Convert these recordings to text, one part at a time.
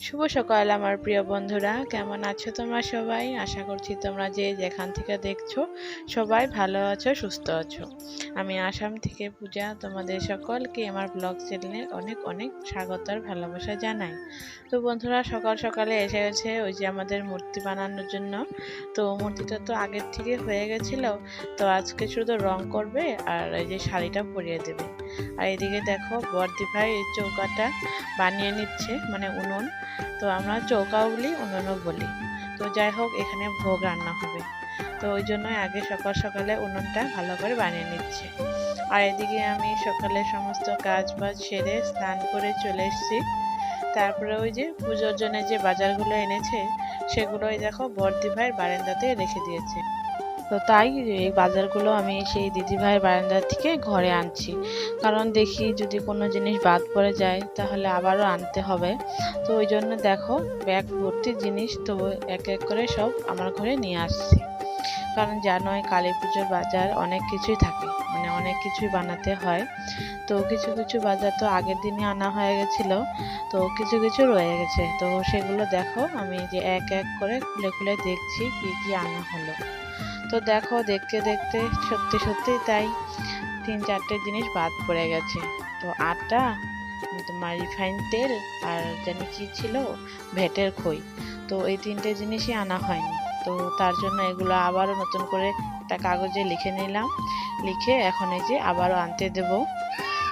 শুভ সকাল, আমার প্রিয় বন্ধুরা। কেমন আছো তোমরা সবাই? আশা করছি তোমরা যে যেখান থেকে দেখছ, সবাই ভালো আছো, সুস্থ আছো। আমি আসাম থেকে পূজা, তোমাদের সকলকে আমার ব্লগ চ্যানেলে অনেক অনেক স্বাগত আর ভালোবাসা জানাই। তো বন্ধুরা, সকাল সকালে এসে গেছে ওই যে আমাদের মূর্তি বানানোর জন্য। তো মূর্তিটা তো আগের থেকে হয়ে গেছিল, তো আজকে শুধু রং করবে আর এই যে শাড়িটা পরিয়ে দেবে। আর এদিকে দেখো বর্দি ভাই এই চৌকাটা বানিয়ে নিচ্ছে মানে উনুন। তো আমরা চৌকাও বলি, উনুনও বলি। তো যাই হোক, এখানে ভোগ রান্না হবে। তো ওই জন্য আগে সকাল সকালে উনুনটা ভালো করে বানিয়ে নিচ্ছে। আর এদিকে আমি সকালে সমস্ত কাজ বাজ সেরে স্নান করে চলে এসেছি। তারপরে ওই যে পুজোর জন্য যে বাজারগুলো এনেছে, সেগুলো ওই দেখো বর্দি ভাইয়ের বারান্দাতে রেখে দিয়েছে। তো তাই এই বাজারগুলো আমি সেই দিদিভাইয়ের বারান্দা থেকে ঘরে আনছি। কারণ দেখি যদি কোনো জিনিস বাদ পড়ে যায়, তাহলে আবারও আনতে হবে। তো ওই জন্য দেখো, ব্যাগ ভর্তি জিনিস তো এক এক করে সব আমার ঘরে নিয়ে আসছি। কারণ জানোই কালী পুজোর বাজার অনেক কিছুই থাকে মানে অনেক কিছুই বানাতে হয়। তো কিছু কিছু বাজার তো আগের দিনে আনা হয়ে গেছিল, তো কিছু কিছু রয়ে গেছে। তো সেগুলো দেখো, আমি যে এক এক করে খুলে খুলে দেখছি কি কি আনা হলো। তো দেখো, দেখতে দেখতে, সত্যি সত্যি তাই তিন চারটে জিনিস বাদ পড়ে গেছে। তো আটা, তোমার রিফাইন তেল আর যেন কি ছিল, ভেটের খই। তো এই তিনটে জিনিসই আনা হয়নি। তো তার জন্য এগুলো আবারও নতুন করে একটা কাগজে লিখে নিলাম। লিখে এখন এই যে আবারও আনতে দেব।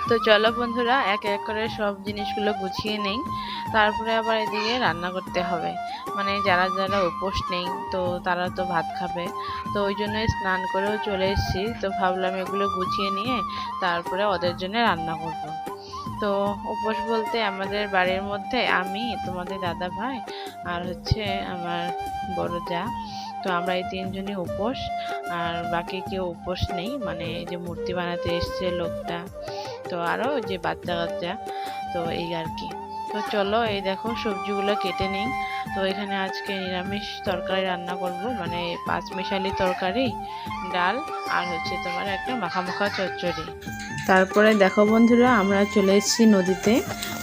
তো চলো বন্ধুরা, এক এক করে সব জিনিসগুলো গুছিয়ে নেই। তারপরে আবার এদিকে রান্না করতে হবে। মানে যারা যারা উপোস নেই, তো তারা তো ভাত খাবে। তো ওই জন্য স্নান করেও চলে এসেছি। তো ভাবলাম এগুলো গুছিয়ে নিয়ে তারপরে ওদের জন্য রান্না করব। তো উপোস বলতে আমাদের বাড়ির মধ্যে আমি, তোমাদের দাদা ভাই আর হচ্ছে আমার বড় যা। তো আমরা এই তিনজনই উপোস। আর বাকি কেউ উপোস নেই। মানে এই যে মূর্তি বানাতে এসছে লোকটা। তো আরও যে বাচ্চা কাচ্চা, তো এই আর কি। তো চলো এই দেখো সবজিগুলো কেটে নিই। তো এখানে আজকে নিরামিষ তরকারি রান্না করব মানে পাঁচ মিশালি তরকারি, ডাল আর হচ্ছে তোমার একটা মাখা মাখা চচ্চড়ি। তারপরে দেখো বন্ধুরা, আমরা চলে এসেছি নদীতে।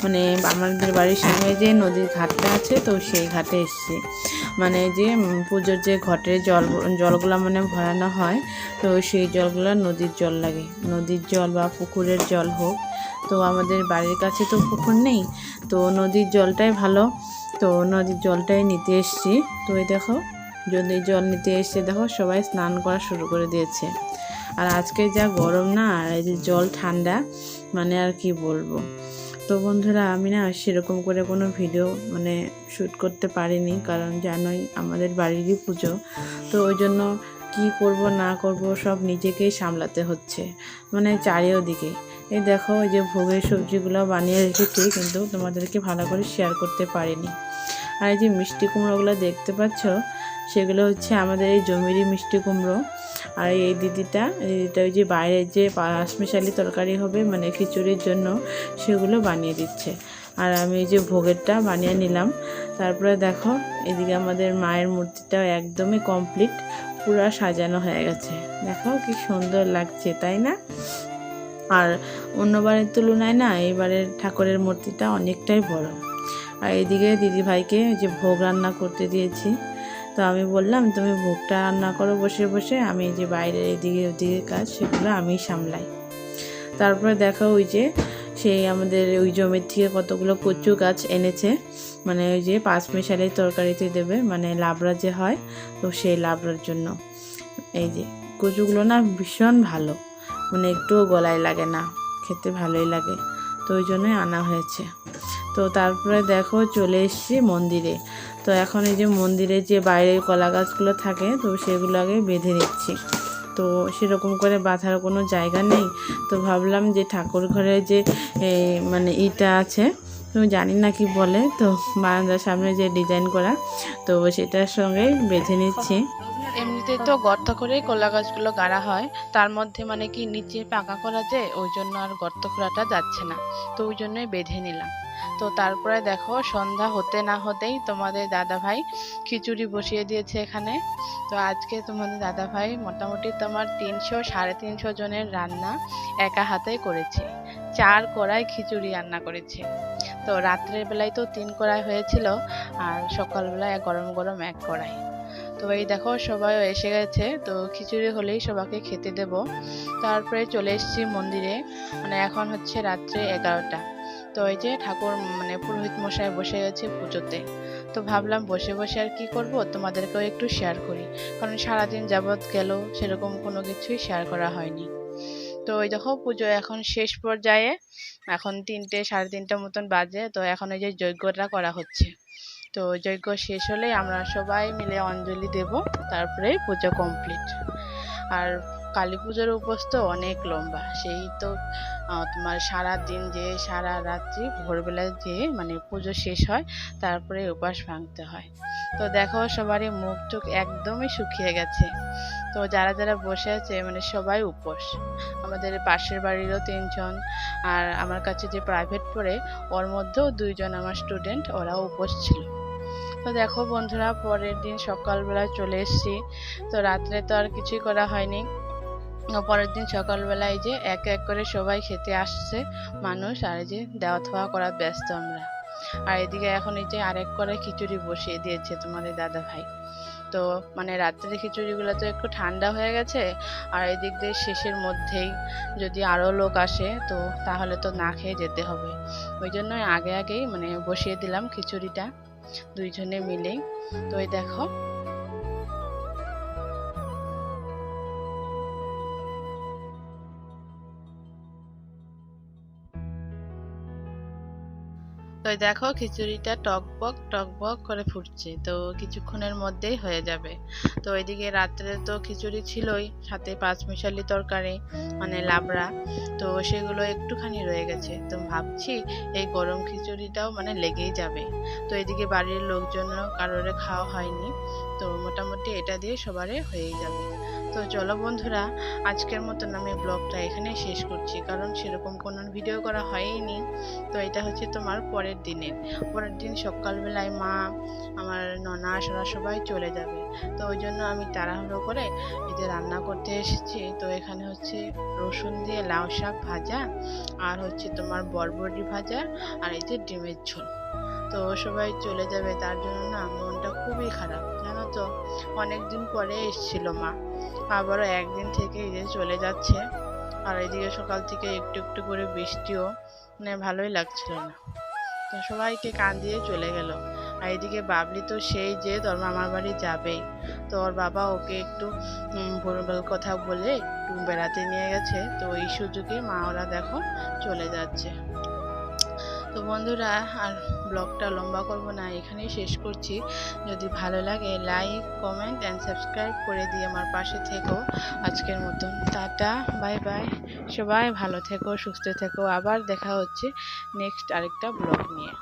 মানে আমাদের বাড়ির সামনে যে নদীর ঘাটটা আছে, তো সেই ঘাটে এসেছি। মানে যে পুজোর যে ঘটের জল, জলগুলো মানে ভরানো হয়, তো সেই জলগুলো নদীর জল লাগে। নদীর জল বা পুকুরের জল হোক, তো আমাদের বাড়ির কাছে তো পুকুর নেই, তো নদীর জলটাই ভালো। তো নদীর জলটাই নিতে এসছি। তো এই দেখো, যদি জল নিতে এসছে, দেখো সবাই স্নান করা শুরু করে দিয়েছে। আর আজকে যা গরম না, আর এই যে জল ঠান্ডা মানে আর কি বলব। তো বন্ধুরা, আমি না সেরকম করে কোনো ভিডিও মানে শ্যুট করতে পারিনি, কারণ জানোই আমাদের বাড়িরই পুজো। তো ওই জন্য কি করব, না করব, সব নিজেকেই সামলাতে হচ্ছে মানে চারিওদিকে। এই দেখো ওই যে ভোগের সবজিগুলো বানিয়ে রেখেছি, কিন্তু তোমাদেরকে ভালো করে শেয়ার করতে পারিনি। আর এই যে মিষ্টি কুমড়োগুলো দেখতে পাচ্ছ, সেগুলো হচ্ছে আমাদের এই জমিরই মিষ্টি কুমড়ো। আর এই দিদিটা দিদিটা ওই যে বাইরের যে পাঁচমিশালি তরকারি হবে মানে খিচুড়ির জন্য, সেগুলো বানিয়ে দিচ্ছে। আর আমি এই যে ভোগেরটা বানিয়ে নিলাম। তারপরে দেখো, এদিকে আমাদের মায়ের মূর্তিটাও একদমই কমপ্লিট পুরো সাজানো হয়ে গেছে। দেখো কি সুন্দর লাগছে, তাই না? আর অন্যবারের তুলনায় না, এইবারের ঠাকুরের মূর্তিটা অনেকটাই বড়। আর এদিকে দিদিভাইকে যে ভোগ রান্না করতে দিয়েছি তো আমি বললাম, তুমি ভোগটা রান্না করো বসে বসে। আমি যে বাইরের এদিকে, ওদিকে কাজ, সেগুলো আমি সামলাই। তারপরে দেখো ওই যে সেই আমাদের ওই জমির থেকে কতগুলো কচু গাছ এনেছে। মানে ওই যে পাঁচ মিশালের তরকারিতে দেবে মানে লাবড়া যে হয়, তো সেই লাবড়ার জন্য। এই যে কচুগুলো না ভীষণ ভালো মানে একটুও গলায় লাগে না, খেতে ভালোই লাগে। তো ওই জন্যই আনা হয়েছে। তো তারপরে দেখো চলে এসেছি মন্দিরে। তো এখন এই যে মন্দিরের যে বাইরের কলা গাছগুলো থাকে, তো সেগুলো আগে বেঁধে নিচ্ছি। তো সেরকম করে বাঁধার কোনো জায়গা নেই। তো ভাবলাম যে ঠাকুর ঘরে যে মানে ইটা আছে, তো জানি না কি বলে, তো বারান্দার সামনে যে ডিজাইন করা, তো সেটার সঙ্গে বেঁধে নিচ্ছি। এমনিতে তো গর্ত করেই কলা গাছগুলো গাড়া হয়, তার মধ্যে মানে কি নিচে পাকা করা যায় ওই জন্য আর গর্ত খোলাটা যাচ্ছে না, তো ওই জন্যই বেঁধে নিলাম। তো তারপরে দেখো, সন্ধ্যা হতে না হতেই তোমাদের দাদা ভাই খিচুড়ি বসিয়ে দিয়েছে এখানে। তো আজকে তোমাদের দাদা ভাই মোটামুটি তোমার তিনশো, সাড়ে তিনশো জনের রান্না একা হাতেই করেছে। চার কড়াই খিচুড়ি রান্না করেছে। তো রাত্রের বেলায় তো তিন কড়াই হয়েছিল, আর সকালবেলায় গরম গরম এক কড়াই। তো এই দেখো সবাই এসে গেছে, তো খিচুড়ি হলেই সবাইকে খেতে দেব। তারপরে চলে এসেছি মন্দিরে মানে এখন হচ্ছে রাত্রে এগারোটা। তো এই যে ঠাকুর মানে পুরোহিত মশাই বসে গেছে পুজোতে। তো ভাবলাম বসে বসে আর কি করব, তোমাদেরকেও একটু শেয়ার করি। কারণ সারাদিন যাবৎ গেল, সেরকম কোনো কিছুই শেয়ার করা হয়নি। তো ওই দেখো পুজো এখন শেষ পর্যায়ে, এখন তিনটে, সাড়ে তিনটা মতন বাজে, তো এখন ওই যে যজ্ঞটা করা হচ্ছে। তো যজ্ঞ শেষ হলে আমরা সবাই মিলে অঞ্জলি দেব, তারপরে পুজো কমপ্লিট আর কালী পুজোর উপোস তো অনেক লম্বা, সেই তো তোমার সারা দিন যে সারা রাত্রি ভোরবেলায় যে মানে পুজো শেষ হয়, তারপরে উপাস ভাঙতে হয়। তো দেখো সবারই মুখ টুক একদমই শুকিয়ে গেছে। তো যারা যারা বসে আছে মানে সবাই উপোস। আমাদের পাশের বাড়িরও তিনজন, আর আমার কাছে যে প্রাইভেট পড়ে, ওর মধ্যেও দুইজন আমার স্টুডেন্ট ওরাও উপোস ছিল। তো দেখো বন্ধুরা, পরের দিন সকালবেলা চলে এসেছি। তো রাত্রে তো আর কিছুই করা হয়নি। পরের দিন সকালবেলায় যে এক এক করে সবাই খেতে আসছে, মানুষ আর যে দেওয়া থাওয়া করার ব্যস্ত আমরা। আর এদিকে এখন এই যে আরেক করে খিচুড়ি বসিয়ে দিয়েছে তোমাদের দাদা ভাই তো মানে রাত্রে খিচুড়িগুলো তো একটু ঠান্ডা হয়ে গেছে, আর এদিক দিয়ে শেষের মধ্যেই যদি আরও লোক আসে, তো তাহলে তো না খেয়ে যেতে হবে। ওই জন্য আগে আগেই মানে বসিয়ে দিলাম খিচুড়িটা। দুইজনে মিলেই। তো এই দেখো তো দেখো খিচুড়িটা টকবক টকবক করে ফুটছে। তো কিছুক্ষণের মধ্যেই হয়ে যাবে। তো এদিকে রাত্রে তো খিচুড়ি ছিলই, সাথে পাঁচ মিশালি তরকারি মানে লাবড়া। তো সেগুলো একটুখানি রয়ে গেছে। তো ভাবছি এই গরম খিচুড়িটাও মানে লেগেই যাবে। তো এদিকে বাড়ির লোকজনও কারোরে খাওয়া হয়নি। তো মোটামুটি এটা দিয়ে সবারে হয়েই যাবে। তো চলো বন্ধুরা, আজকের মতন আমি ব্লগটা এখানে শেষ করছি। কারণ সেরকম কোনো ভিডিও করা হয়নি তো এটা হচ্ছে তোমার পরের দিনের পরের দিন সকালবেলায় মা আমার ননা আসরা সবাই চলে যাবে। তো ওই জন্য আমি তাড়াহুড়ো করে এই যে রান্না করতে এসেছি। তো এখানে হচ্ছে রসুন দিয়ে লাউ শাক ভাজা, আর হচ্ছে তোমার বরবটি ভাজা, আর এই যে ডিমের ঝোল। তো সবাই চলে যাবে, তার জন্য না মনটা খুবই খারাপ, জানো তো? অনেকদিন পরে এসেছিল মা। আবারও একদিন থেকে এই যে চলে যাচ্ছে। আর এদিকে সকাল থেকে একটু একটু করে বৃষ্টিও মানে ভালোই লাগছিল না। সবাইকে কান দিয়ে চলে গেল। আর এদিকে বাবলি তো সেই যে তোর মামার বাড়ি যাবেই। তো ওর বাবা ওকে একটু ভুলভাল কথা বলে একটু বেড়াতে নিয়ে গেছে। তো এই সুযোগে মা ওরা দেখো চলে যাচ্ছে। তো বন্ধুরা, আর ব্লগটা লম্বা করব না, এখানেই শেষ করছি। যদি ভালো লাগে লাইক কমেন্ট অ্যান্ড সাবস্ক্রাইব করে দিয়ে আমার পাশে থেকো। আজকের মতন টাটা বাই বাই সবাই ভালো থেকো, সুস্থ থেকো। আবার দেখা হচ্ছে নেক্সট আরেকটা ব্লগ নিয়ে।